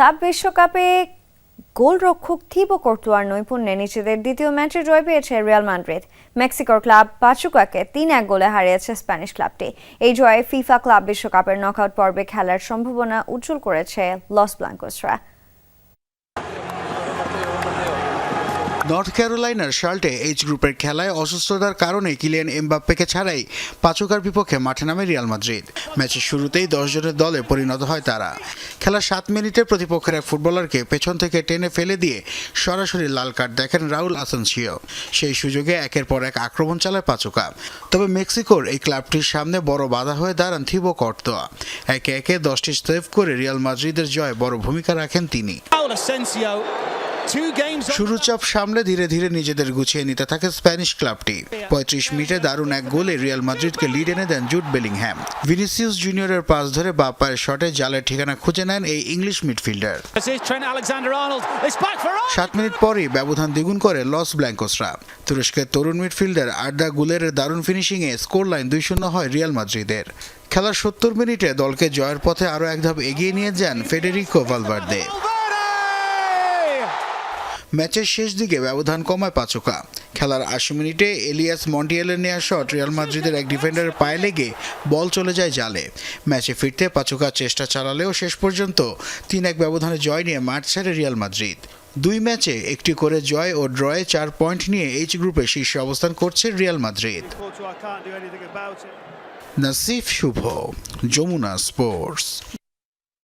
Club বিশ্বকাপে গোলরক্ষক Thibaut কোর্তুয়ার নৈপুণ্যে নিজেদের দ্বিতীয় ম্যাচে জয় পেয়েছে রিয়াল মাদ্রিদ। মেক্সিকোর ক্লাব পাচুকাকে তিন এক গোলে হারিয়েছে স্প্যানিশ ক্লাবটি। এই জয়ে ফিফা ক্লাব বিশ্বকাপের নকআউট পর্বে খেলার সম্ভাবনা উজ্জ্বল করেছে লস ব্লাঙ্কোসরা। নর্থ ক্যারোলাইনার শার্টে এইচ গ্রুপের খেলায় অসুস্থতার কারণে কিলিয়ান এমবাপ্পেকে ছাড়াই পাচুকার বিপক্ষে মাঠে নামে রিয়াল মাদ্রিদ। ম্যাচের শুরুতেই দশ জনের দলে পরিণত হয় তারা। খেলা সাত মিনিটে প্রতিপক্ষের এক ফুটবলারকে পেছন থেকে টেনে ফেলে দিয়ে সরাসরি লাল কার্ড দেখেন রাউল আসেনসিও। সেই সুযোগে একের পর এক আক্রমণ চালায় পাচুকা। তবে মেক্সিকোর এই ক্লাবটির সামনে বড় বাধা হয়ে দাঁড়ান থিবো কর্তোয়া। একে একে দশটি সেভ করে রিয়াল মাদ্রিদের জয় বড় ভূমিকা রাখেন তিনি। Raul Asensio, two games on শুরু চাপ সামলে ধীরে ধীরে নিজেদের গুছিয়ে নিতে থাকে স্প্যানিশ ক্লাবটি। পঁয়ত্রিশ মিনিটে দারুণ এক গোলে রিয়াল মাদ্রিদকে লিড এনে দেন জুট বেলিংহ্যাম ভিনিসিয়াস জুনিয়রের পাস ধরে বা পায়ের শটে জালের ঠিকানা খুঁজে নেন এই ইংলিশ মিডফিল্ডার. সাত মিনিট পরই ব্যবধান দ্বিগুণ করে লস ব্ল্যাঙ্কোসরা। তুরস্কের তরুণ মিডফিল্ডার আর্দা গুলের দারুণ ফিনিশিংয়ে স্কোর লাইন দুই শূন্য হয় রিয়াল মাদ্রিদের। খেলার সত্তর মিনিটে দলকে জয়ের পথে আরও এক ধাপ এগিয়ে নিয়ে যান ফেডেরিকো ভালভার্দে ম্যাচের শেষ দিকে ব্যবধান কমায় পাচুকা। খেলার আশি মিনিটে এলিয়াস মন্টিয়েলের নেওয়া শট রিয়াল মাদ্রিদের এক ডিফেন্ডারের পায়ে লেগে বল চলে যায় জালে। ম্যাচে ফিরতে পাচুকা চেষ্টা চালালেও শেষ পর্যন্ত তিন এক ব্যবধানে জয় নিয়ে মাঠ ছাড়ে রিয়াল মাদ্রিদ। দুই ম্যাচে একটি করে জয় ও ড্রয়ে চার পয়েন্ট নিয়ে এইচ গ্রুপে শীর্ষে অবস্থান করছে Real Madrid. Nasif Shuvo Jamuna Sports.